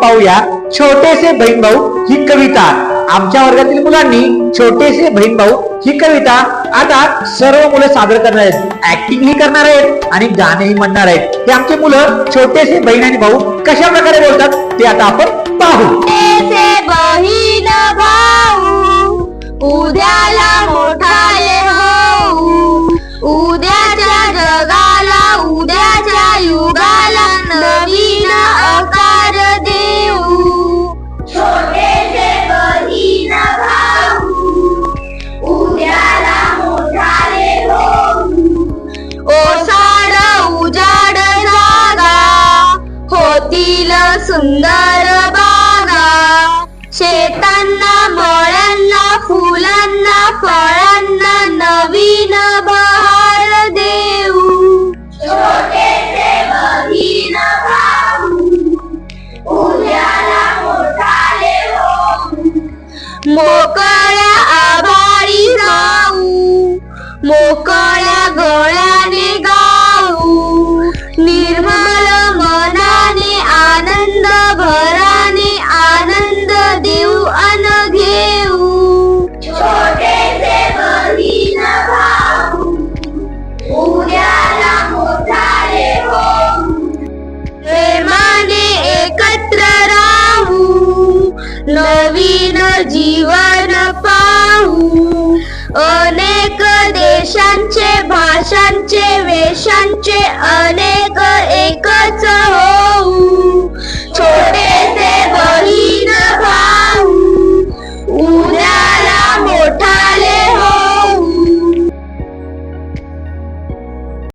पाहूया छोटेसे बहीण भाऊ ही कविता. आमच्या वर्गातील मुलांनी छोटेसे बहीण भाऊ ही कविता आता सर्व मुलं सादर करणार आहेत. ऍक्टिंग ही करणार आहेत आणि गाणेही म्हणणार आहेत. हे आमचे मुलं छोटेसे बहीण आणि भाऊ कशा प्रकारे बोलतात ते आता आपण पाहू. उद्याला मोठाले होऊ. उद्याच्या जगाला उद्याच्या युगा होतील सुंदर बागा. शेतांना मळ्यांना फुलांना फळांना नवीन बहार देऊ. छोटेसे बहीण भाऊ उद्याला मोठाले નવીન જીવન પાહું અનેક દેશન છે ભાષણ છે